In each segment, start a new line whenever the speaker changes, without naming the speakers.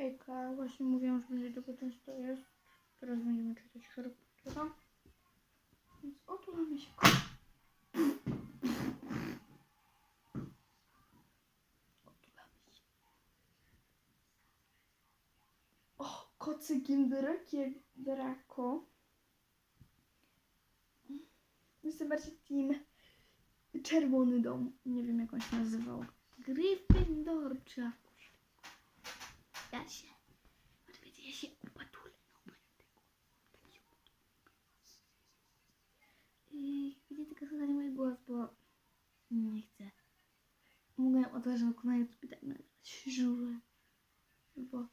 Hejka, właśnie mówiłam, że będzie tego często jest. Teraz będziemy czytać Harry Pottera. Więc otulamy się. O, kocykiem Drakie Draco. Jestem bardziej team Czerwony Dom. Nie wiem jak on się nazywał. Gryffindor czy. Ja się. Odwiedzie, ja się upatulę. Taki I wiecie tylko słuchać mój głos, bo nie chcę. Mogę otworzyć okno i spytać na żurę. Bo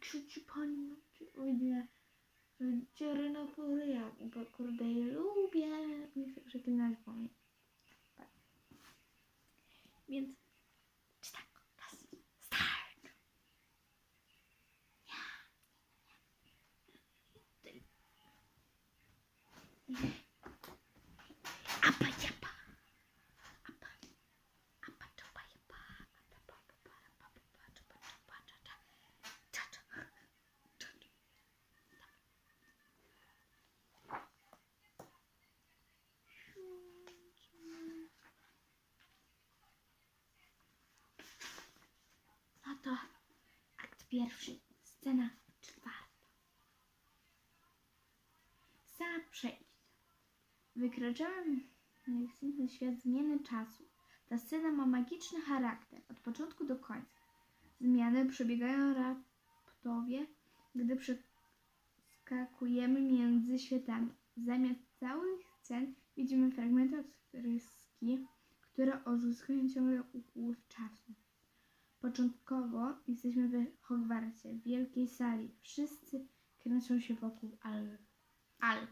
krzyczy pani no, czy ojdzie dziery na poryjach, bo kurde je lubię. Nie chcę przeklinać po mnie. Tak. Więc Apa japa. Apa. Apa coba japa. Apa pa pa pa pa pa pa coba coba ca ca. Ca ca. Ca ca. No to akt pierwszy, scena Wykraczamy w świat zmiany czasu. Ta scena ma magiczny charakter od początku do końca. Zmiany przebiegają raptowie, gdy przeskakujemy między światami. Zamiast całych scen widzimy fragmenty odryski, które uzyskują ciągle upływ czasu. Początkowo jesteśmy w Hogwarcie, wielkiej sali. Wszyscy kręcą się wokół Al, Al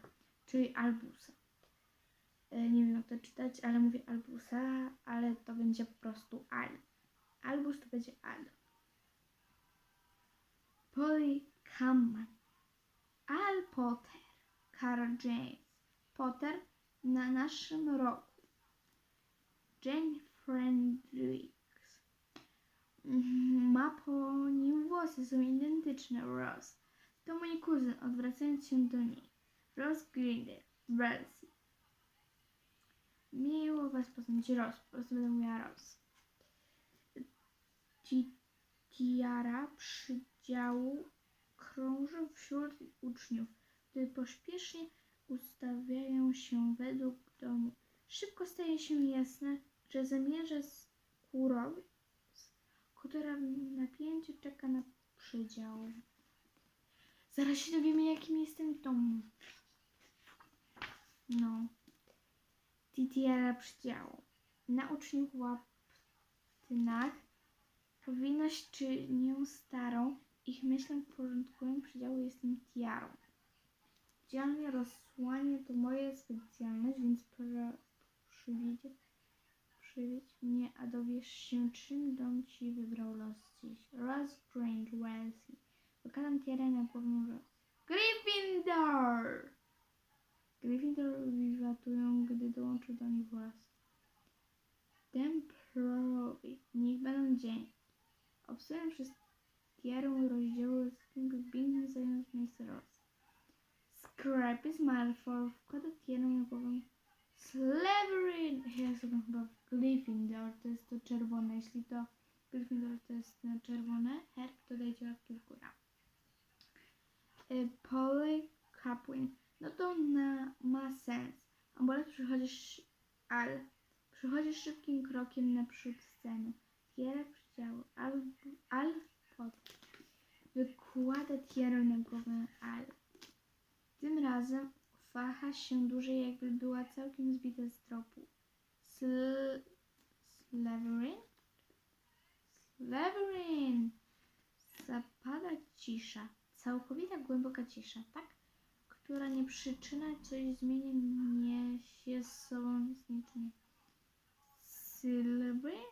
czyli Albusa. E, Nie wiem jak to czytać, ale mówię Albusa, ale to będzie po prostu Al. Albus to będzie Al. Polly Cameron. Al Potter. Cara James. Potter na naszym roku. Jane Fredericks. Mhm, Ma po nim włosy, są identyczne. Ross. To mój kuzyn, odwracając się do niej. Ross Grinder. Wellesley. Miło was poznać, Ross. Po prostu będę mówiła Ross. Ci tiara przydziału krąży wśród uczniów, gdy pośpiesznie ustawiają się według domu. Szybko staje się jasne, że zamierza z kurowi, która w napięciu czeka na przydział. Zaraz się dowiemy, jakim jestem domu. No. Titiara przydziału. Na uczniów łaptynach powinność czynią starą, ich myślę porządkują przydziału jestem tiarą. Dzielnie rozsłanie to moja specjalność, więc proszę przywiedź, przywiedź mnie, a dowiesz się, czym dom ci wybrał los dziś. Ross Grange Wellesley. Tiarę na głowę Ross. Gryffindor! Gryffindor wiwatują, gdy dołączył do nich włos. Templorowi, niech będą dzień. Obserwuję przez tiarę rozdziału z kim pięknie zająć miejsce Ross. Scrapy Malfoy wkłada tiarę na głowę Slytherin! Ja sobie chyba Gryffindor, to jest to czerwone. Jeśli to Gryffindor to jest czerwone, herb, to dajcie łapki w górę. Y, Polly Capwin. No to na, ma sens. Amulet przychodzisz, al, przychodzisz szybkim krokiem naprzód sceny. Tiara przydziału. Al, al pod. Wykłada tiarę na głowę al. Tym razem waha się dłużej, jakby była całkiem zbita z tropu. Sl... Slytherin? Slytherin! Zapada cisza. Całkowita, głęboka cisza, tak? Która nie przyczyna coś zmieni mnie się z sobą z niczym. Slytherin?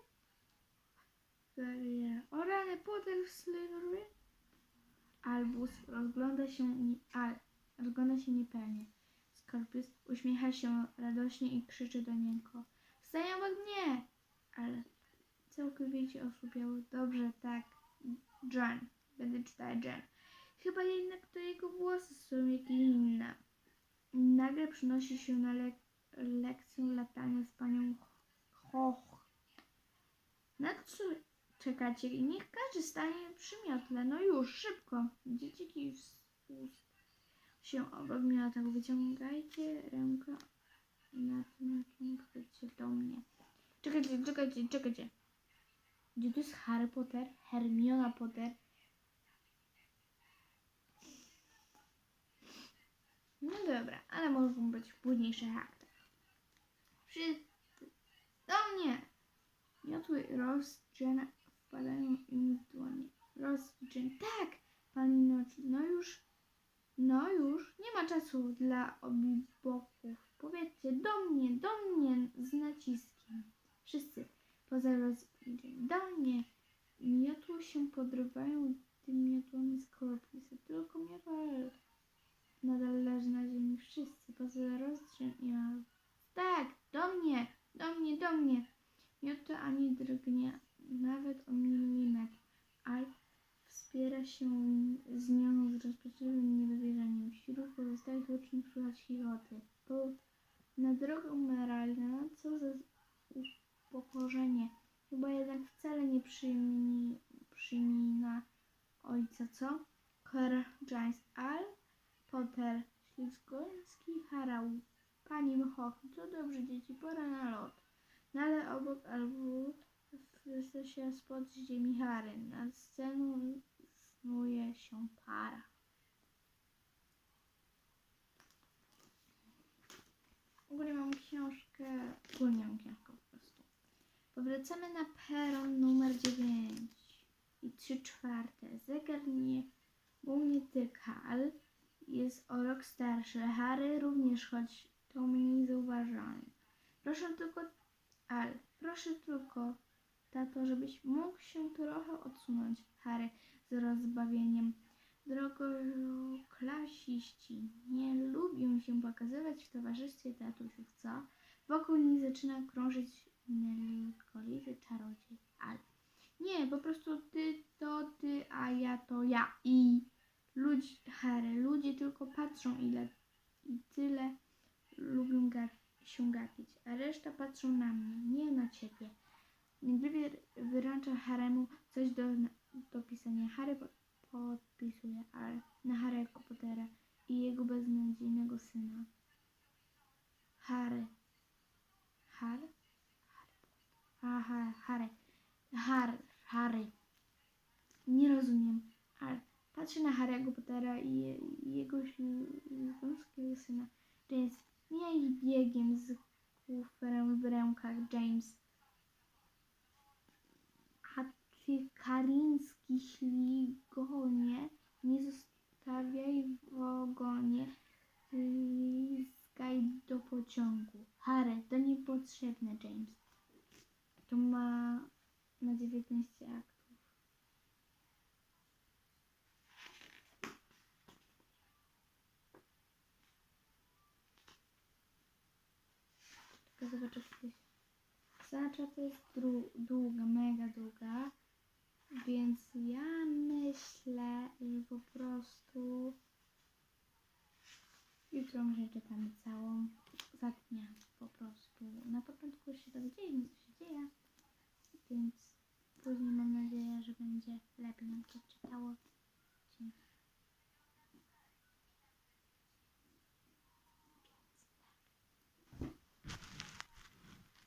Seria. O rany, Potter w Slytherin? Albus rozgląda się al, rozgląda się niepewnie. Scorpius uśmiecha się radośnie i krzyczy do niego. Wstań obok mnie! Ale całkowicie osłupiały. Dobrze, tak. Jen. Będę czytała Jen. Chyba jednak to jego włosy są jakieś inne. Nagle przynosi się na lek- lekcję latania z panią Hoch. Na co czekacie? Niech każdy stanie przy miotle. No już, szybko. Dzieciaki z się obok miotła. Wyciągajcie rękę na tym, jakim chcecie do mnie. Czekajcie, czekajcie, czekajcie. Gdzie tu jest Harry Potter? Hermiona Potter? No dobra, ale mogą być późniejsze akty. Wszyscy do mnie! Miotły Jen wpadają im w dłonie. Tak! Pani Noci, no już, no już, nie ma czasu dla obiboków. Powiedzcie do mnie, do mnie z naciskiem. Wszyscy, poza Jen, do mnie. Miotły się podrywają tymi miotłami z korpusu. Tylko miotła nadal leży na ziemi. Wszyscy, poza Al. Tak, do mnie, do mnie, do mnie. Miota ani drgnie, nawet o milimetr. Al wspiera się z nią z rozpaczliwym niedowierzaniem. Wśród pozostałych uczniów słychać chichoty. Na drogę Meralina, co za upokorzenie. Chyba jednak wcale nie przyjmina ojca, co? Her Giles Al Potter, Ślizgoński Harał, Pani Mchoch, to dobrze dzieci, pora na lot. No ale obok albu wzrasta się spod ziemi Harry. Na scenę snuje się para. Ogólnie mam książkę, ogólnie mam książkę po prostu. Powracamy na peron numer 9 i 3 czwarte. Zegar nie, mu nie tyka, ale jest o rok starszy. Harry również, choć to mniej zauważalne. Proszę tylko, Al, proszę tylko, tato, żebyś mógł się trochę odsunąć. Harry z rozbawieniem. Drogoklasiści nie lubią się pokazywać w towarzystwie tatusiów, co? Wokół nich zaczyna krążyć nelkolity czarodziej. Al. Nie, po prostu ty to ty, a ja to ja. I Ludzi, Harry, ludzie tylko patrzą ile i tyle lubią ga- się gapić, a reszta patrzą na mnie, nie na ciebie. Niegdyś wyręcza Haremu coś do, do pisania. Harry po- podpisuje, ale na Harry'ego Pottera i jego beznadziejnego syna. Harry. Harry? Aha, Harry. Harry. Harry. Nie rozumiem, Patrzy na Harry'ego Pottera i, je, i jego śląskiego syna. James, nie idź biegiem z kuferem w rękach, James. A ty, kariński śligonie, nie zostawiaj w ogonie. Lizgaj do pociągu. Harry, to niepotrzebne, James. To ma, ma 19 aktów. Coś. Sacza to jest długa, mega długa. Więc ja myślę, że po prostu jutro może czytamy całą.